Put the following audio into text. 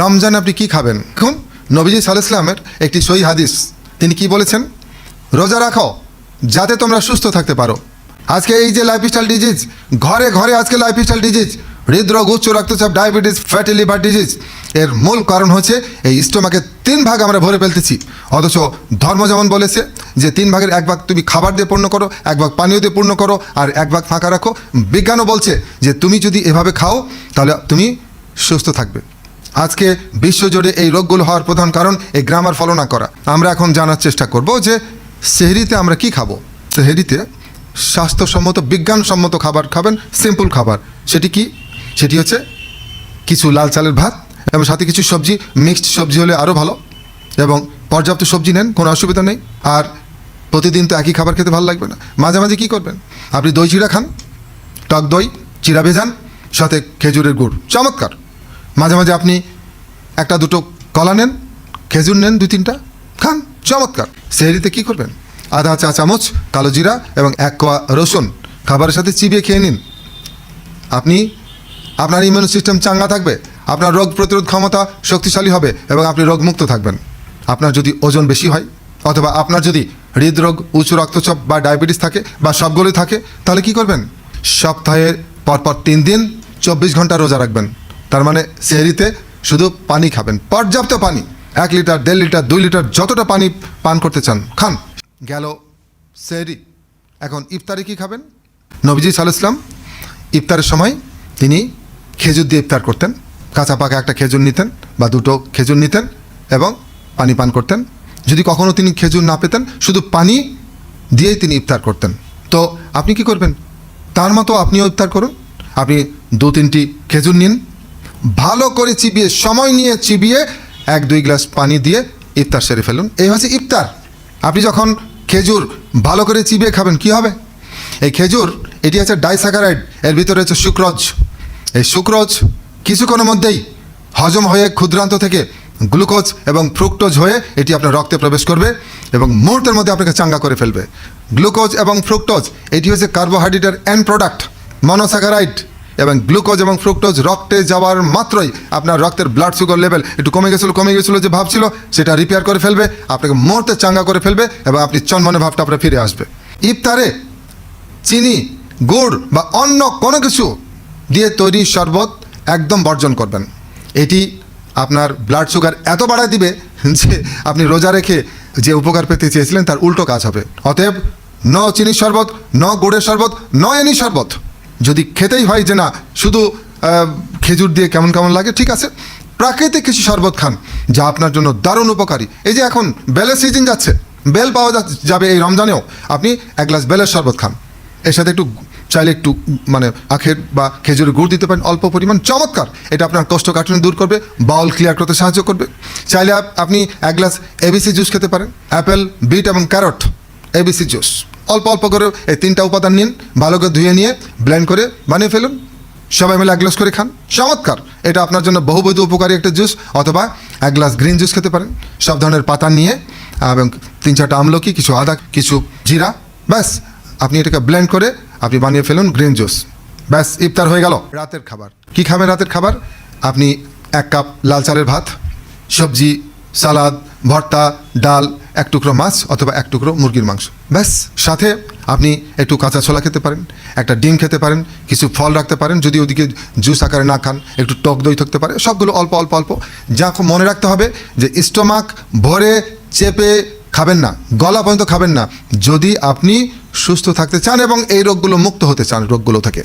রমজান আপনি কি খাবেন? দেখুন, নবীজি সাল্লামের একটি সই হাদিস। তিনি কি বলেছেন? রোজা রাখো, যাতে তোমরা সুস্থ থাকতে পারো। আজকে এই যে লাইফস্টাইল ডিজিজ ঘরে ঘরে আজকে লাইফস্টাইল ডিজিজ হৃদরোগ, উচ্চ রক্তচাপ ডায়াবেটিস ফ্যাটি লিভার ডিজিজ এর মূল কারণ হচ্ছে এই স্টোমাকে তিন ভাগ আমরা ভরে ফেলতেছি। অথচ ধর্ম যেমন বলেছে যে তিন ভাগের এক ভাগ তুমি খাবার দিয়ে পূর্ণ করো, এক ভাগ পানীয় দিয়ে পূর্ণ করো, আর এক ভাগ ফাঁকা রাখো, বিজ্ঞানও বলছে যে তুমি যদি এভাবে খাও, তাহলে তুমি সুস্থ থাকবে। আজকে বিশ্বজুড়ে এই রোগগুলো হওয়ার প্রধান কারণ এই গ্রামার ফলো না করা। আমরা এখন জানার চেষ্টা করব যে সেহরিতে আমরা কি খাব? সেহরিতে স্বাস্থ্যসম্মত, বিজ্ঞানসম্মত খাবার খাবেন সিম্পল খাবার। সেটি কি? সেটি হচ্ছে কিছু লাল চালের ভাত এবং সাথে কিছু সবজি। মিক্সড সবজি হলে আরও ভালো এবং পর্যাপ্ত সবজি নেন, কোনো অসুবিধা নেই। আর প্রতিদিন তো একই খাবার খেতে ভালো লাগবে না। মাঝে মাঝে কী করবেন? আপনি দই চিড়া খান, টক দই, চিড়া ভেজান, সাথে খেজুরের গুড়। চমৎকার! মাঝে মাঝে আপনি একটা দুটো কলা নেন, খেজুর নেন, দুই তিনটা, খান, চমৎকার। সেহরিতে কী করবেন? আধা চা চামচ কালো জিরা এবং এক কোয়া রসুন। খাবারের সাথে চিবিয়ে খেয়ে নিন। আপনি, আপনার ইমিউন সিস্টেম চাঙ্গা থাকবে, আপনার রোগ প্রতিরোধ ক্ষমতা শক্তিশালী হবে এবং আপনি রোগমুক্ত থাকবেন। আপনার যদি ওজন বেশি হয়, অথবা আপনার যদি হৃদরোগ উচ্চ রক্তচাপ বা ডায়াবেটিস থাকে বা সবগুলোই থাকে, তাহলে কি করবেন? সপ্তাহের পরপর তিন দিন, চব্বিশ ঘণ্টা রোজা রাখবেন। তার মানে সেহরিতে শুধু পানি খাবেন, পর্যাপ্ত পানি, এক লিটার, দেড় লিটার, দুই লিটার, যতটা পানি পান করতে চান, খান। গেল সেহরি। এখন ইফতারে কি খাবেন? নবীজি সাল্লাম ইফতারের সময় তিনি খেজুর দিয়ে ইফতার করতেন। কাঁচা পাকা একটা খেজুর নিতেন বা দুটো খেজুর নিতেন এবং পানি পান করতেন। যদি কখনও তিনি খেজুর না পেতেন, শুধু পানি দিয়েই তিনি ইফতার করতেন। তো আপনি কি করবেন? তার মতো আপনিও ইফতার করুন। আপনি দু তিনটি খেজুর নিন ভালো করে চিবিয়ে, সময় নিয়ে চিবিয়ে এক, দুই গ্লাস পানি দিয়ে ইফতার সেরে ফেলুন। এই হচ্ছে ইফতার। আপনি যখন খেজুর ভালো করে চিবিয়ে খাবেন, কি হবে? এই খেজুর, এটি হচ্ছে ডাইসাকারাইড, এর ভিতরে হচ্ছে সুক্রজ। এই সুক্রজ কিছুক্ষণের মধ্যেই হজম হয়ে ক্ষুদ্রান্ত থেকে গ্লুকোজ এবং ফ্রুক্টোজ হয়ে এটি আপনার রক্তে প্রবেশ করবে এবং মুহূর্তের মধ্যে আপনাকে চাঙ্গা করে ফেলবে। গ্লুকোজ এবং ফ্রুক্টোজ, এটি হচ্ছে কার্বোহাইড্রেটের এন্ড প্রোডাক্ট মনোস্যাকারাইড এবং গ্লুকোজ এবং ফ্রুক্টোজ রক্তে যাওয়ার মাত্রই আপনার রক্তের ব্লাড সুগার লেভেল একটু কমে গেছিল কমে গেছিল যে ভাব ছিল, সেটা রিপেয়ার করে ফেলবে, আপনাকে মুহূর্তে চাঙ্গা করে ফেলবে এবং আপনি চনমনে ভাবটা আপনার ফিরে আসবে। ইফতারে চিনি, গুড় বা অন্য কোনো কিছু দিয়ে তৈরি শরবত একদম বর্জন করবেন। এটি আপনার ব্লাড সুগার এত বাড়ায় দিবে যে আপনি রোজা রেখে যে উপকার পেতে চেয়েছিলেন তার উল্টো কাজ হবে। অতএব, ন চিনির শরবত, ন গুড়ের শরবত, ন এনি শরবত। যদি খেতেই হয় যে না, শুধু খেজুর দিয়ে কেমন কেমন লাগে, ঠিক আছে। প্রাকৃতিক কিছু শরবত খান, যা আপনার জন্য দারুণ উপকারী। এই যে এখন বেলের সিজন যাচ্ছে, বেল পাওয়া যাবে এই রমজানেও, আপনি এক গ্লাস বেলের শরবত খান। এর সাথে একটু চাইলে একটু মানে আখের বা খেজুরের গুড় দিতে পারেন, অল্প পরিমাণ। চমৎকার! এটা আপনার কোষ্ঠকাঠিন্য দূর করবে, বাউল ক্লিয়ার করতে সাহায্য করবে। চাইলে আপনি এক গ্লাস এবিসি জুস খেতে পারেন অ্যাপেল বিট এবং ক্যারট এবিসি জুস অল্প অল্প করে এই তিনটা উপাদান নিন, ভালো করে ধুয়ে নিয়ে ব্লেন্ড করে বানিয়ে ফেলুন। সবাই মিলে এক গ্লাস করে খান। চমৎকার! এটা আপনার জন্য বহুবিধ উপকারী একটা জুস অথবা এক গ্লাস গ্রিন জুস খেতে পারেন। সব ধরনের পাতা নিয়ে এবং তিন চারটা আমলকি, কিছু আদা, কিছু জিরা, ব্যাস। আপনি এটাকে ব্লেন্ড করে আপনি বানিয়ে ফেলুন গ্রিন জুস ব্যাস, ইফতার হয়ে গেল। রাতের খাবার। কি খাবেন রাতের খাবার? আপনি এক কাপ লাল চালের ভাত, সবজি, সালাদ, ভর্তা, ডাল এক টুকরো মাছ অথবা এক টুকরো মুরগির মাংস। ব্যাস, সাথে আপনি একটু কাঁচা ছোলা খেতে পারেন, একটা ডিম খেতে পারেন, কিছু ফল রাখতে পারেন, যদি ওদিকে জুস আকারে না খান, একটু টক দই থাকতে পারে, সবগুলো অল্প অল্প অল্প। যা মনে রাখতে হবে যে স্টোমাক ভরে চেপে খাবেন না, গলা পর্যন্ত খাবেন না। যদি আপনি সুস্থ থাকতে চান এবং এই রোগগুলো মুক্ত হতে চান, রোগগুলো থেকে।